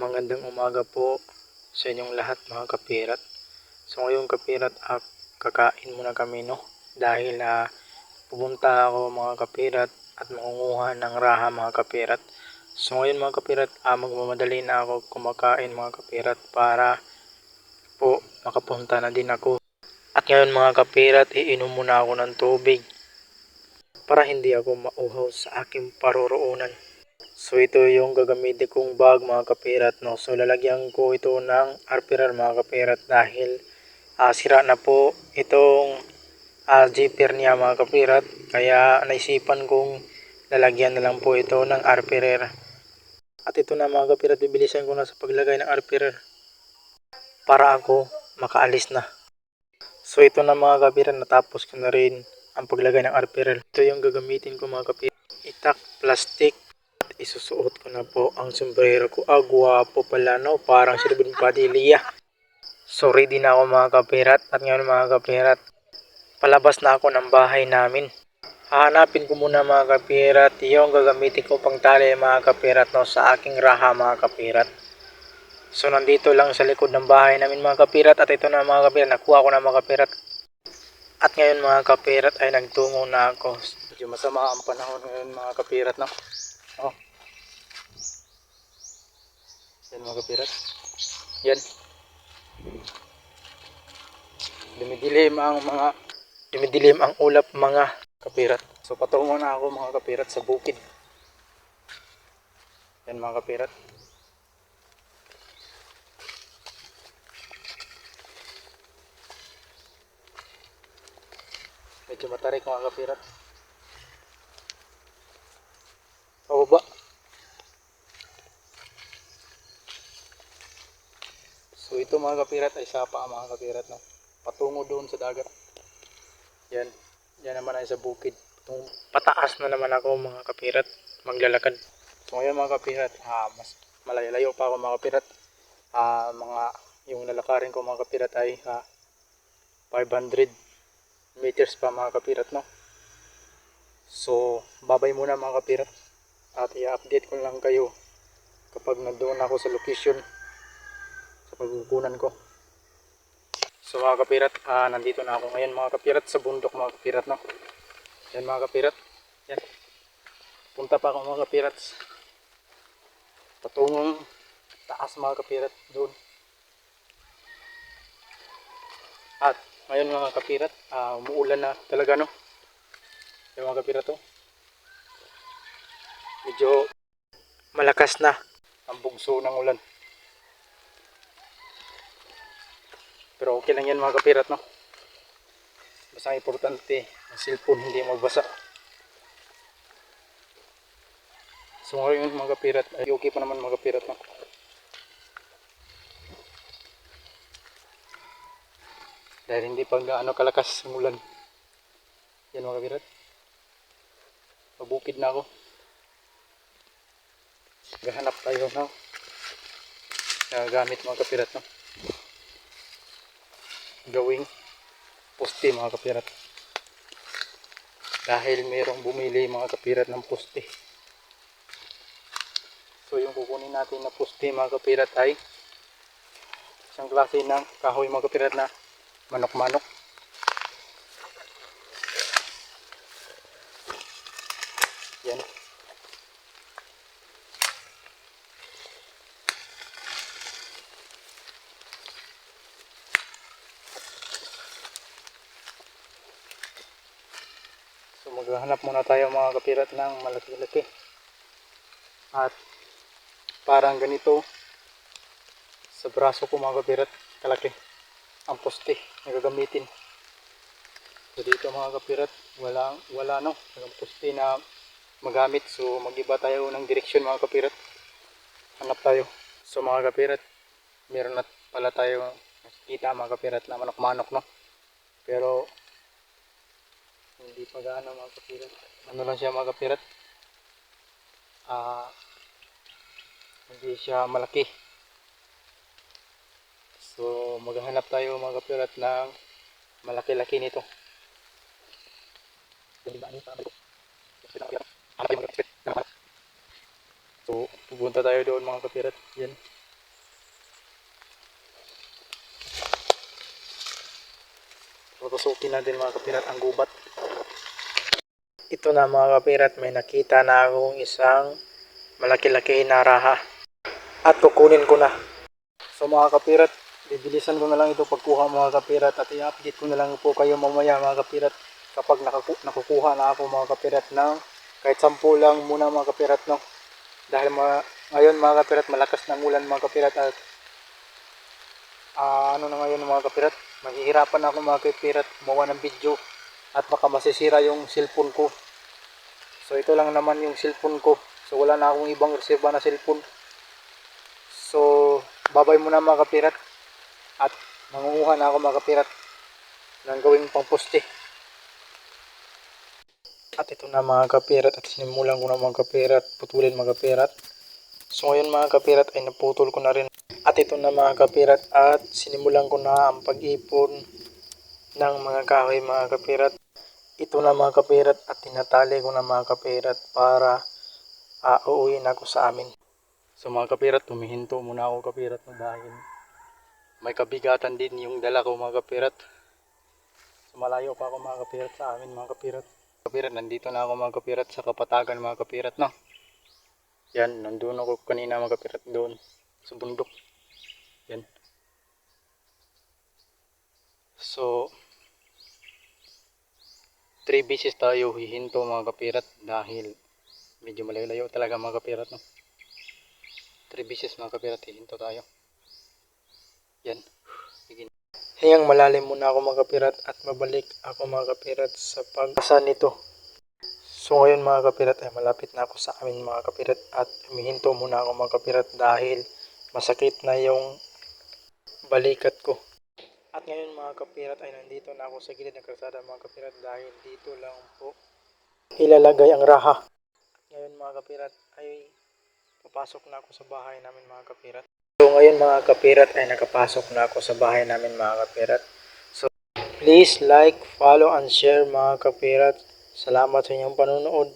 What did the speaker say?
Magandang umaga po sa inyong lahat mga kapirat. So ngayon kapirat, ah, kakain muna kami no. Dahil ah, pupunta ako mga kapirat at mangunguha ng raha mga kapirat. So ngayon mga kapirat, ah, magmamadali na ako kumakain mga kapirat para po makapunta na din ako. At ngayon mga kapirat, iinom muna ako ng tubig para hindi ako mauhaw sa aking paroroonan. So ito yung gagamitin kong bag mga kapirat no. So lalagyan ko ito ng arpirar mga kapirat dahil ah, sira na po itong ah, zipper niya mga kapirat. Kaya naisipan kong lalagyan na lang po ito ng arpirar. At ito na mga kapirat, bibilisan ko na sa paglagay ng arpirar para ako makaalis na. So ito na mga kapirat, natapos ko na rin ang paglagay ng arpirar. Ito yung gagamitin ko mga kapirat. Itak plastic isusuot ko na po ang sombrero ko. Ah, gwapo pala no. Parang si Ruben Padilla. So ready na ako mga kapirat. At ngayon mga kapirat, palabas na ako ng bahay namin. Hahanapin ko muna mga kapirat yung gagamitin ko pang tali mga kapirat no, sa aking raha mga kapirat. So nandito lang sa likod ng bahay namin mga kapirat at ito na mga kapirat, nakuha ko na mga kapirat. At ngayon mga kapirat ay nagtungo na ako. Medyo masama ang panahon ngayon mga kapirat no. Oh. Yan mga kapirat. Yan. Dumidilim ang mga dumidilim ang ulap mga kapirat. So patungo na ako mga kapirat sa bukid. Yan mga kapirat. Medyo matarik mga kapirat. Pababa. So ito mga kapirat ay sapa mga kapirat no. Patungo doon sa dagat. Yan. Yan naman ay sa bukid. Pataas na naman ako mga kapirat. Maglalakad. So ngayon mga kapirat, ah, mas malayo-layo pa ako mga kapirat. Ah, mga yung lalakarin ko mga kapirat ay ah, 500 meters pa mga kapirat no. So babay muna mga kapirat. At i-update ko lang kayo kapag nandoon ako sa location pagkukunan ko. So mga kapirat, ah, nandito na ako ngayon mga kapirat sa bundok mga kapirat no. Yan mga kapirat. Yan. Punta pa ako mga kapirat. Patungong taas mga kapirat doon. At ngayon mga kapirat, ah, umuulan na talaga no. Yung mga kapirat to. Medyo malakas na ang bugso ng ulan. Pero okay lang yan mga kapirat no. Basta ang importante, ang cellphone hindi magbasa. So ngayon mga kapirat, ay okay pa naman mga kapirat no. Dahil hindi pa gaano kalakas ang ulan. Yan mga kapirat. Mabukid na ako. Gahanap tayo no. Nagagamit mga kapirat no gawing poste mga kapirat. Dahil mayroong bumili mga kapirat ng poste. So yung kukunin natin na poste mga kapirat ay isang klase ng kahoy mga kapirat na manok-manok yan So maghahanap muna tayo mga kapirat ng malaki-laki. At parang ganito sa braso ko mga kapirat kalaki ang poste na gagamitin. So dito mga kapirat wala, wala no ang poste na magamit. So magiba tayo ng direksyon mga kapirat. Hanap tayo. So mga kapirat meron na pala tayo nakikita mga kapirat na manok-manok no. Pero hindi pa gaano mga kapirat. Ano lang siya mga kapirat? Uh, hindi siya malaki. So maghahanap tayo mga kapirat ng malaki-laki nito. Ano so pupunta tayo doon mga kapirat. Yan. Papasukin natin mga kapirat ang gubat. Ito na mga kapirat, may nakita na akong isang malaki-laki na raha. At kukunin ko na. So mga kapirat, bibilisan ko na lang ito pagkuha mga kapirat at i-update ko na lang po kayo mamaya mga kapirat kapag nakaku- nakukuha na ako mga kapirat ng kahit sampu lang muna mga kapirat no. Dahil mga, ngayon mga kapirat malakas ng ulan mga kapirat at ah, ano na ngayon mga kapirat maghihirapan ako mga kapirat gumawa ng video at baka masisira yung cellphone ko. So ito lang naman yung cellphone ko. So wala na akong ibang reserva na cellphone. So babay muna mga kapirat at mangunguha na ako mga kapirat ng gawing pangposte. At ito na mga kapirat at sinimulan ko na mga kapirat, putulin mga kapirat. So ngayon mga kapirat ay naputol ko na rin. At ito na mga kapirat at sinimulan ko na ang pag-ipon ng mga kahoy mga kapirat. Ito na mga kapirat at tinatali ko na mga kapirat para uh, uuwiin ako sa amin. So mga kapirat, tumihinto muna ako kapirat no dahil may kabigatan din yung dala ko mga kapirat. So malayo pa ako mga kapirat sa amin mga kapirat. Kapirat, nandito na ako mga kapirat sa kapatagan mga kapirat no. Yan, nandun ako kanina mga kapirat doon sa bundok. Yan. So, three beses tayo hihinto mga kapirat dahil medyo malayo-layo talaga mga kapirat no. Three beses mga kapirat hihinto tayo. Yan. Hiyang malalim muna ako mga kapirat at mabalik ako mga kapirat sa pag-asa nito. So ngayon mga kapirat ay malapit na ako sa amin mga kapirat at humihinto muna ako mga kapirat dahil masakit na yung balikat ko. At ngayon mga kapirat ay nandito na ako sa gilid ng kalsada mga kapirat dahil dito lang po ilalagay ang raha. Ngayon mga kapirat ay papasok na ako sa bahay namin mga kapirat. So ngayon mga kapirat ay nakapasok na ako sa bahay namin mga kapirat. So please like, follow and share mga kapirat. Salamat sa inyong panonood.